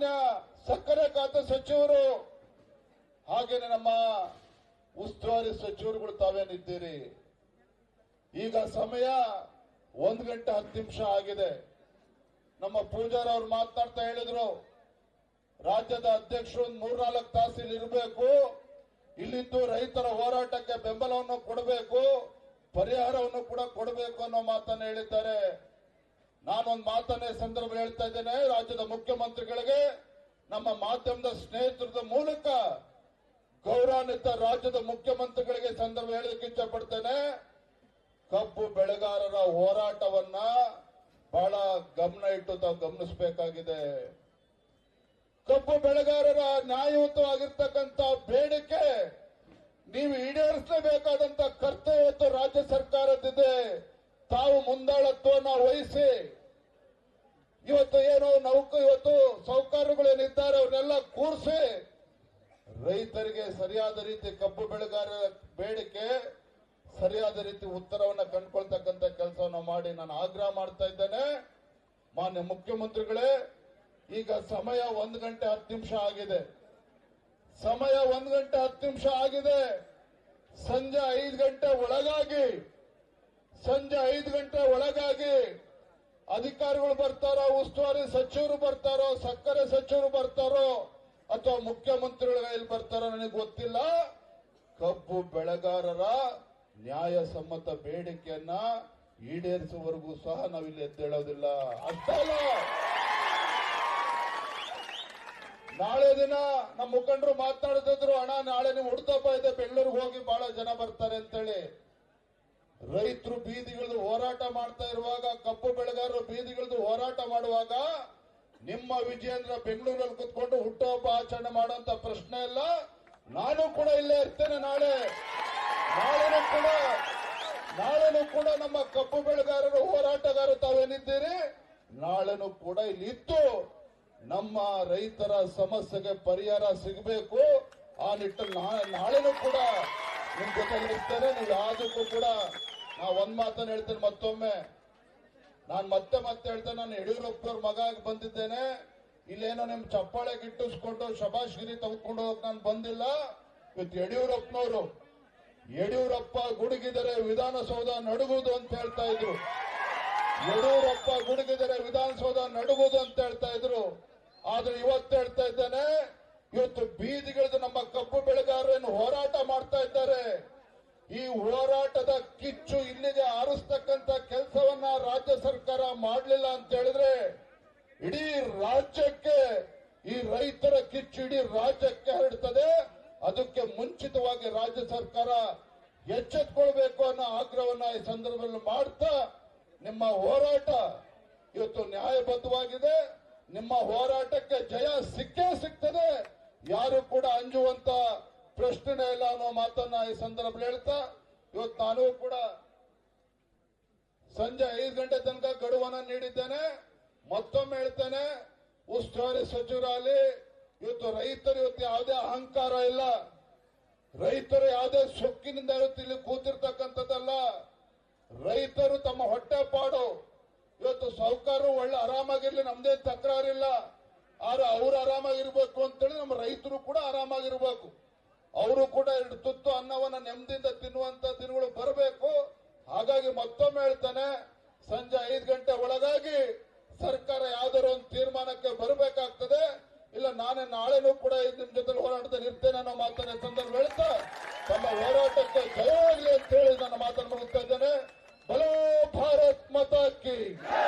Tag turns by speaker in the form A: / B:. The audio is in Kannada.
A: ಮಾನ್ಯ ಸಕ್ಕರೆ ಖಾತೆ ಸಚಿವರು ಹಾಗೇನೆ ನಮ್ಮ ಉಸ್ತುವಾರಿ ಸಚಿವರುಗಳು ತಾವೇನಿದ್ದೀರಿ? ಈಗ ಸಮಯ ಒಂದು ಗಂಟೆ ಹತ್ತು ನಿಮಿಷ ಆಗಿದೆ. ನಮ್ಮ ಪೂಜಾರ್ ಅವರು ಮಾತನಾಡ್ತಾ ಹೇಳಿದ್ರು, ರಾಜ್ಯದ ಅಧ್ಯಕ್ಷರು ಮೂರ್ನಾಲ್ಕು ತಾಸು ಇರಬೇಕು, ಇಲ್ಲಿದ್ದು ರೈತರ ಹೋರಾಟಕ್ಕೆ ಬೆಂಬಲವನ್ನು ಕೊಡಬೇಕು, ಪರಿಹಾರವನ್ನು ಕೂಡ ಕೊಡಬೇಕು ಅನ್ನೋ ಮಾತನ್ನು ಹೇಳಿದ್ದಾರೆ. ನಾನೊಂದು ಮಾತನ್ನೇ ಸಂದರ್ಭ ಹೇಳ್ತಾ ಇದ್ದೇನೆ. ರಾಜ್ಯದ ಮುಖ್ಯಮಂತ್ರಿಗಳಿಗೆ ನಮ್ಮ ಮಾಧ್ಯಮದ ಸ್ನೇಹಿತರದ ಮೂಲಕ ಗೌರವಾನ್ವಿತ ರಾಜ್ಯದ ಮುಖ್ಯಮಂತ್ರಿಗಳಿಗೆ ಸಂದರ್ಭ ಹೇಳಲಿಕ್ಕೆ ಇಷ್ಟಪಡ್ತೇನೆ ಕಬ್ಬು ಬೆಳೆಗಾರರ ಹೋರಾಟವನ್ನ ಬಹಳ ಗಮನ ಇಟ್ಟು ತಾವು ಗಮನಿಸಬೇಕಾಗಿದೆ. ಕಬ್ಬು ಬೆಳೆಗಾರರ ನ್ಯಾಯಯುತವಾಗಿರ್ತಕ್ಕಂಥ ಬೇಡಿಕೆ ನೀವು ಈಡೇರಿಸಲೇಬೇಕಾದಂತ ಕರ್ತವ್ಯ ರಾಜ್ಯ ಸರ್ಕಾರದಿದೆ ತಾವು ಮುಂದಾಳತ್ವವನ್ನು ವಹಿಸಿ. ಇವತ್ತು ಏನು ನೌಕ, ಇವತ್ತು ಸೌಕರ್ಯಗಳೇನಿದ್ದಾರೆ ಅವನ್ನೆಲ್ಲ ಕೂರಿಸಿ ರೈತರಿಗೆ ಸರಿಯಾದ ರೀತಿ ಕಬ್ಬು ಬೆಳೆಗಾರರ ಬೇಡಿಕೆ, ಸರಿಯಾದ ರೀತಿ ಉತ್ತರವನ್ನು ಕಂಡುಕೊಳ್ತಕ್ಕಂಥ ಕೆಲಸವನ್ನು ಮಾಡಿ ನಾನು ಆಗ್ರಹ ಮಾಡ್ತಾ ಇದ್ದೇನೆ. ಮಾನ್ಯ ಮುಖ್ಯಮಂತ್ರಿಗಳೇ, ಈಗ ಸಮಯ ಒಂದು ಗಂಟೆ ಹತ್ತು ನಿಮಿಷ ಆಗಿದೆ. ಸಮಯ ಒಂದು ಗಂಟೆ ಹತ್ತು ನಿಮಿಷ ಆಗಿದೆ. ಸಂಜೆ ಐದು ಗಂಟೆ ಒಳಗಾಗಿ ಸಂಜೆ ಐದು ಗಂಟೆ ಒಳಗಾಗಿ ಅಧಿಕಾರಿಗಳು ಬರ್ತಾರೋ, ಉಸ್ತುವಾರಿ ಸಚಿವರು ಬರ್ತಾರೋ, ಸಕ್ಕರೆ ಸಚಿವರು ಬರ್ತಾರೋ, ಅಥವಾ ಮುಖ್ಯಮಂತ್ರಿಗಳು ಎಲ್ಲಿ ಬರ್ತಾರೋ ನನಗೆ ಗೊತ್ತಿಲ್ಲ. ಕಬ್ಬು ಬೆಳೆಗಾರರ ನ್ಯಾಯಸಮ್ಮತ ಬೇಡಿಕೆಯನ್ನ ಈಡೇರಿಸುವವರೆಗೂ ಸಹ ನಾವಿಲ್ಲಿ ಎದ್ದೇಳೋದಿಲ್ಲ ಅಷ್ಟೇ ಅಲ್ಲ. ನಾಳೆ ದಿನ ನಮ್ಮ ಮುಖಂಡರು ಮಾತನಾಡ್ತಿದ್ರು ಅಣ್ಣ, ನಾಳೆ ನೀವು ಹುಡ್ತಪ್ಪ ಇದೆ, ಬೆಂಗಳೂರಿಗೆ ಹೋಗಿ ಬಹಳ ಜನ ಬರ್ತಾರೆ ಅಂತೇಳಿ. ರೈತರು ಬೀದಿಗಳದು ಹೋರಾಟ ಮಾಡ್ತಾ ಇರುವಾಗ ಕಪ್ಪು ಬೆಳೆಗಾರರು ಬೀದಿಗಳದು ಹೋರಾಟ ಮಾಡುವಾಗ, ನಿಮ್ಮ ವಿಜಯೇಂದ್ರ ಬೆಂಗಳೂರಲ್ಲಿ ಕುತ್ಕೊಂಡು ಹುಟ್ಟುಹಬ್ಬ ಆಚರಣೆ ಮಾಡುವಂತ ಪ್ರಶ್ನೆ ಇಲ್ಲ. ನಾನು ಕೂಡ ಇಲ್ಲೇ ಇರ್ತೇನೆ ನಾಳೆ. ನಾಳೆನೂ ಕೂಡ ನಾಳೆನೂ ಕೂಡ ನಮ್ಮ ಕಪ್ಪು ಬೆಳೆಗಾರರು, ಹೋರಾಟಗಾರರು ತಾವೇನಿದ್ದೀರಿ? ನಾಳೆನೂ ಕೂಡ ಇಲ್ಲಿ ಇತ್ತು ನಮ್ಮ ರೈತರ ಸಮಸ್ಯೆಗೆ ಪರಿಹಾರ ಸಿಗಬೇಕು. ಆ ನಿಟ್ಟಲ್ಲಿ ನಾಳೆನೂ ಕೂಡ ನಿಮ್ ಜೊತೆ ಇರ್ತೇನೆ ನೀವು ಯಾವುದಕ್ಕೂ ಕೂಡ ನಾ ಒಂದ್ ಮಾತನ್ನ ಹೇಳ್ತೇನೆ ಮತ್ತೊಮ್ಮೆ. ನಾನ್ ಮತ್ತೆ ಮತ್ತೆ ಹೇಳ್ತೇನೆ, ನಾನು ಯಡಿಯೂರಪ್ಪನವ್ರ ಮಗ ಬಂದಿದ್ದೇನೆ. ಇಲ್ಲೇನೋ ನಿಮ್ ಚಪ್ಪಾಳೆ ಗಿಟ್ಟಿಸ್ಕೊಂಡು ಶಬಾಷ್ಗಿರಿ ತೆಗೆದುಕೊಂಡು ಹೋಗಕ್ ನಾನು ಬಂದಿಲ್ಲ. ಇವತ್ತು ಯಡಿಯೂರಪ್ಪನವರು, ಯಡಿಯೂರಪ್ಪ ಗುಡುಗಿದರೆ ವಿಧಾನಸೌಧ ನಡುಗುದು ಅಂತ ಹೇಳ್ತಾ ಇದ್ರು. ಯಡಿಯೂರಪ್ಪ ಗುಡುಗಿದರೆ ವಿಧಾನಸೌಧ ನಡುಗುದು ಅಂತ ಹೇಳ್ತಾ ಇದ್ರು. ಆದ್ರೆ ಇವತ್ತು ಹೇಳ್ತಾ ಇದ್ದೇನೆ ಇವತ್ತು ಬೀದಿಗಿಳಿದು ನಮ್ಮ ಕಬ್ಬು ಬೆಳೆಗಾರರನ್ನು ಹೋರಾಟ ಮಾಡ್ತಾ ಇದ್ದಾರೆ ಈ ಹೋರಾಟದ ಕಿಚ್ಚು ಇಲ್ಲಿಗೆ ಆರಿಸ್ತಕ್ಕಂತ ಕೆಲಸವನ್ನ ರಾಜ್ಯ ಸರ್ಕಾರ ಮಾಡಲಿಲ್ಲ ಅಂತ ಹೇಳಿದ್ರೆ ಇಡೀ ರಾಜ್ಯಕ್ಕೆ ಈ ರೈತರ ಕಿಚ್ಚು ಇಡೀ ರಾಜ್ಯಕ್ಕೆ ಹರಡ್ತದೆ. ಅದಕ್ಕೆ ಮುಂಚಿತವಾಗಿ ರಾಜ್ಯ ಸರ್ಕಾರ ಎಚ್ಚೆತ್ಕೊಳ್ಬೇಕು ಅನ್ನೋ ಆಗ್ರಹವನ್ನ ಈ ಸಂದರ್ಭದಲ್ಲಿ ಮಾಡ್ತಾ ನಿಮ್ಮ ಹೋರಾಟ ಇವತ್ತು ನ್ಯಾಯಬದ್ಧವಾಗಿದೆ. ನಿಮ್ಮ ಹೋರಾಟಕ್ಕೆ ಜಯ ಸಿಕ್ಕೇ ಸಿಗ್ತದೆ. ಯಾರು ಕೂಡ ಅಂಜುವಂತ ಪ್ರಶ್ನೆ ಇಲ್ಲ ಅನ್ನೋ ಮಾತನ್ನ ಈ ಸಂದರ್ಭದಲ್ಲಿ ಹೇಳ್ತಾ, ಇವತ್ತು ನಾನು ಕೂಡ ಸಂಜೆ ಐದು ಗಂಟೆ ತನಕ ಗಡುವನ್ನ ನೀಡಿದ್ದೇನೆ. ಮತ್ತೊಮ್ಮೆ ಹೇಳ್ತೇನೆ ಉಸ್ತುವಾರಿ ಸಚಿವರಾಗಲಿ ಇವತ್ತು ರೈತರು ಇವತ್ತು ಯಾವುದೇ ಅಹಂಕಾರ ಇಲ್ಲ. ರೈತರು ಯಾವುದೇ ಸೊಕ್ಕಿನಿಂದ ಇವತ್ತು ಇಲ್ಲಿ ಕೂತಿರ್ತಕ್ಕಂಥದ್ದಲ್ಲ. ರೈತರು ತಮ್ಮ ಹೊಟ್ಟೆ ಪಾಡು ಇವತ್ತು ಸಾಹುಕಾರರು ಒಳ್ಳೆ ಆರಾಮಾಗಿರ್ಲಿ, ನಮ್ದೇ ತಕರಾರಿಲ್ಲ. ಆದ್ರೆ ಅವ್ರು ಆರಾಮಾಗಿರ್ಬೇಕು ಅಂತೇಳಿ ನಮ್ಮ ರೈತರು ಕೂಡ ಆರಾಮಾಗಿರ್ಬೇಕು. ಅವರು ಕೂಡ ಎರಡು ತುತ್ತು ಅನ್ನವನ್ನ ನೆಮ್ಮದಿಯಿಂದ ತಿನ್ನುವಂತ ದಿನಗಳು ಹಾಗಾಗಿ ಮತ್ತೊಮ್ಮೆ ಹೇಳ್ತಾನೆ, ಸಂಜೆ ಐದು ಗಂಟೆ ಒಳಗಾಗಿ ಸರ್ಕಾರ ಯಾವ್ದಾರು ಒಂದು ತೀರ್ಮಾನಕ್ಕೆ ಬರಬೇಕಾಗ್ತದೆ. ಇಲ್ಲ, ನಾನೇ ನಾಳೆನೂ ಕೂಡ ನಿಮ್ ಜೊತೆ ಹೋರಾಟದಲ್ಲಿ ಇರ್ತೇನೆ ಅನ್ನೋ ಮಾತನ್ನ ಸಂದರ್ಭ ಹೇಳ್ತಾ, ತಮ್ಮ ಹೋರಾಟಕ್ಕೆ ಜಯವಾಗಲಿ ಅಂತ ಹೇಳಿ ನನ್ನ ಮಾತನ್ನು ಮುಗಿಸ್ತಾ ಇದ್ದೇನೆ. ಬಲೋ ಭಾರತ್ ಮಾತಾ ಕಿ. ಬಲೋ